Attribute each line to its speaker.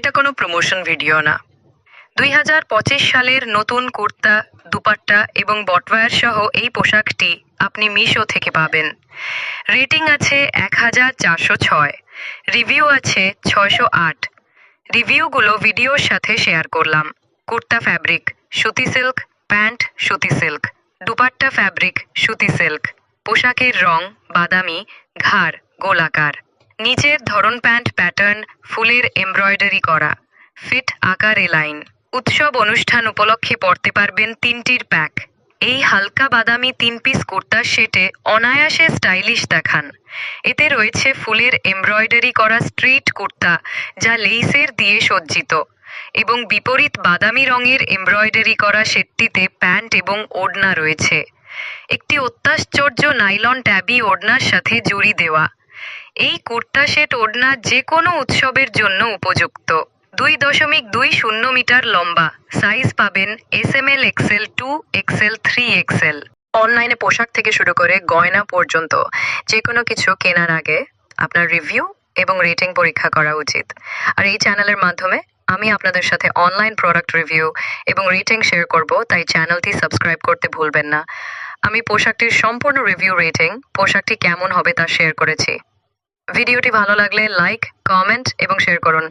Speaker 1: এটা কোনো promotion video না। দুই হাজার পঁচিশ সালের নতুন কুর্তা, দুপাট্টা এবং বটওয়্যার সহ এই পোশাকটি আপনি মিশো থেকে পাবেন। রেটিং আছে এক হাজার চারশো ছয়। রিভিউ আছে ছয়শো আট। রিভিউগুলো ভিডিওর সাথে শেয়ার করলাম। কুর্তা ফ্যাব্রিক, সুতি সিল্ক, প্যান্ট, সুতি সিল্ক, দুপাট্টা ফ্যাব্রিক, সুতি সিল্ক। পোশাকের রং বাদামি, ঘাড়, গোলাকার। নিচের ধরন প্যান্ট প্যাটার্ন, ফুলের এমব্রয়ডারি করা, ফিট আকারে লাইন উৎসব অনুষ্ঠান উপলক্ষে পড়তে পারবেন তিনটির প্যাক। এই হালকা বাদামি তিন পিস কুর্তার সেটে অনায়াসে স্টাইলিশ দেখান। এতে রয়েছে ফুলের এমব্রয়ডারি করা স্ট্রিট কুর্তা, যা লেইসের দিয়ে সজ্জিত, এবং বিপরীত বাদামি রঙের এমব্রয়ডারি করা সেটটিতে প্যান্ট এবং ওড়না রয়েছে। একটি অত্যাশ্চর্য নাইলন ট্যাবি ওড়নার সাথে জুড়ি দেওয়া এই কুর্তা সেট ওড়না যে কোনো উৎসবের জন্য উপযুক্ত। দুই দশমিক দুই শূন্য মিটার লম্বা। সাইজ পাবেন S M L XL two XL three XL অনলাইনে পোশাক থেকে শুরু করে গয়না পর্যন্ত যে কোনো কিছু কেনার আগে আপনার রিভিউ এবং রেটিং পরীক্ষা করা উচিত। আর এই চ্যানেলের মাধ্যমে আমি আপনাদের সাথে অনলাইন প্রোডাক্ট রিভিউ এবং রেটিং শেয়ার করব, তাই চ্যানেলটি সাবস্ক্রাইব করতে ভুলবেন না। আমি পোশাকটির সম্পূর্ণ রিভিউ, রেটিং, পোশাকটি কেমন হবে তা শেয়ার করেছি। ভিডিওটি ভালো লাগলে লাইক কমেন্ট এবং শেয়ার করুন।